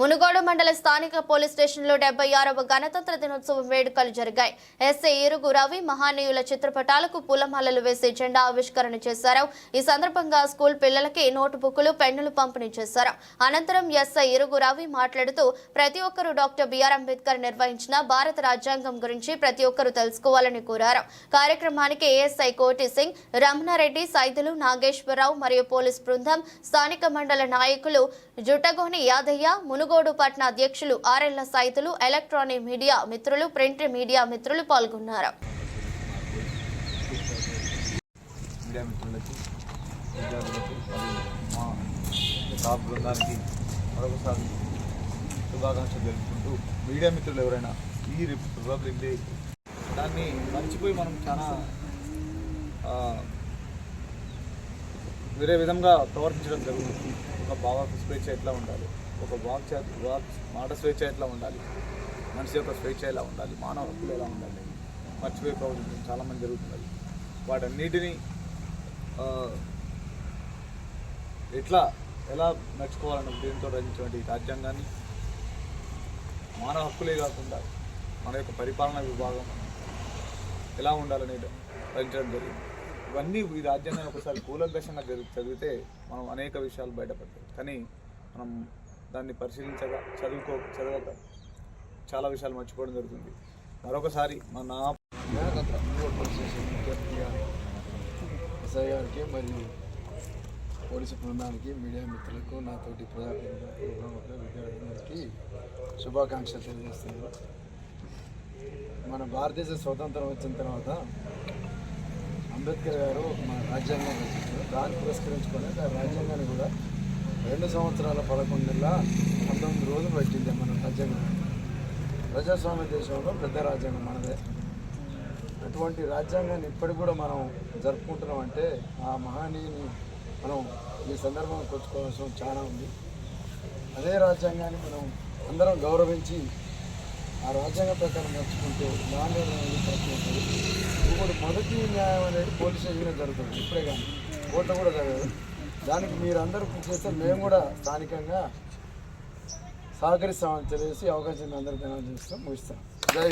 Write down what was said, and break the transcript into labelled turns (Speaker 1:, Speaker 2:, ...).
Speaker 1: మునుగోడు మండల స్థానిక పోలీస్ స్టేషన్లో డెబ్బై ఆరవ గణతంత్ర దినోత్సవం వేడుకలు జరిగాయి. ఎస్ఐ ఇరుగు రవి మహానీయుల చిత్రపటాలకు పూలమాలలు వేసి జెండా ఆవిష్కరణ చేశారు. ఈ సందర్భంగా స్కూల్ పిల్లలకి నోటు బుక్కులు పెన్నులు పంపిణీ చేశారు. అనంతరం ఎస్ఐ ఇరుగు రవి మాట్లాడుతూ ప్రతి ఒక్కరూ డాక్టర్ బిఆర్ అంబేద్కర్ నిర్వహించిన భారత రాజ్యాంగం గురించి ప్రతి ఒక్కరూ తెలుసుకోవాలని కోరారు. కార్యక్రమానికి ఏఎస్ఐ కోటి సింగ్ రమణారెడ్డి సైదులు నాగేశ్వరరావు మరియు పోలీస్ బృందం స్థానిక మండల నాయకులు జుటగోని యాదయ్య మునుగోడు పట్న అధ్యక్షులు ఆర్ఎల్ల సైతులు ఎలక్ట్రానిక్ మీడియా మిత్రులు ప్రింట్ మీడియా మిత్రులు పాల్గొన్నారు.
Speaker 2: మీడియా మిత్రులకి విద్యార్థులకు మా స్టాఫ్ బృందానికి మరొకసారి శుభాకాంక్షలు తెలుపుకుంటూ మీడియా మిత్రులు ఎవరైనా ఈ రిపబ్లిక్ డే దాన్ని మర్చిపోయి మనం చాలా వేరే విధంగా ప్రవర్తించడం జరుగుతుంది. ఒక భావ స్వేచ్ఛ ఎట్లా ఉండాలి? ఒక వాక్ వాక్ మాట స్వేచ్ఛ ఎట్లా ఉండాలి? మనిషి యొక్క స్వేచ్ఛ ఎలా ఉండాలి? మానవ హక్కులు ఎలా ఉండాలి? మర్చిపోయి చాలామంది జరుగుతున్నది వాటన్నిటినీ ఎట్లా ఎలా నడుచుకోవాలన్న దీంతో రచించినటువంటి రాజ్యాంగాన్ని మానవ హక్కులే కాకుండా మన యొక్క పరిపాలనా విభాగం ఎలా ఉండాలని రచించడం జరిగింది. ఇవన్నీ ఈ రాజ్యాంగాన్ని ఒకసారి కూలంకషంగా చదివితే మనం అనేక విషయాలు బయటపడతాయి కానీ మనం దాన్ని పరిశీలించగా చదువుకో చదవక చాలా విషయాలు మర్చిపోవడం జరుగుతుంది. మరొకసారి మన నా
Speaker 3: గణతంత్ర గారికి మరియు పోలీసు బృందానికి మీడియా మిత్రులకు నాతోటి ప్రజాప్రతినిధులకు విద్యార్థులకి శుభాకాంక్షలు తెలియజేస్తున్నాను. మన భారతదేశ స్వతంత్రం వచ్చిన తర్వాత అంబేద్కర్ గారు మన రాజ్యాంగం రచించారు. దాన్ని పురస్కరించుకొని రాజ్యాంగాన్ని కూడా రెండు సంవత్సరాల పదకొండు నెలల పంతొమ్మిది రోజులు పెట్టింది మన రాజ్యాంగం. ప్రజాస్వామ్య దేశంలో పెద్ద రాజ్యాంగం మనదే. అటువంటి రాజ్యాంగాన్ని ఇప్పటికి కూడా మనం జరుపుకుంటున్నాం అంటే ఆ మహానీయుని మనం ఈ సందర్భం కొచ్చుకోవాల్సిన చాలా ఉంది. అదే రాజ్యాంగాన్ని మనం అందరం గౌరవించి ఆ రాజ్యాంగం ప్రకారం నడుచుకుంటూ ల్యాండ్ అనేది ప్రతి ఇప్పుడు మొదటి న్యాయం అనేది పోలీస్ స్టేషన్లో జరుగుతుంది. ఇప్పుడే కానీ కోర్టు కూడా జరగదు. దానికి మీరందరూ కృషి చేస్తే మేము కూడా స్థానికంగా సహకరిస్తామని తెలియజేసి అవకాశం అందరికీ తెలియజేస్తాం ముగిస్తాం. జై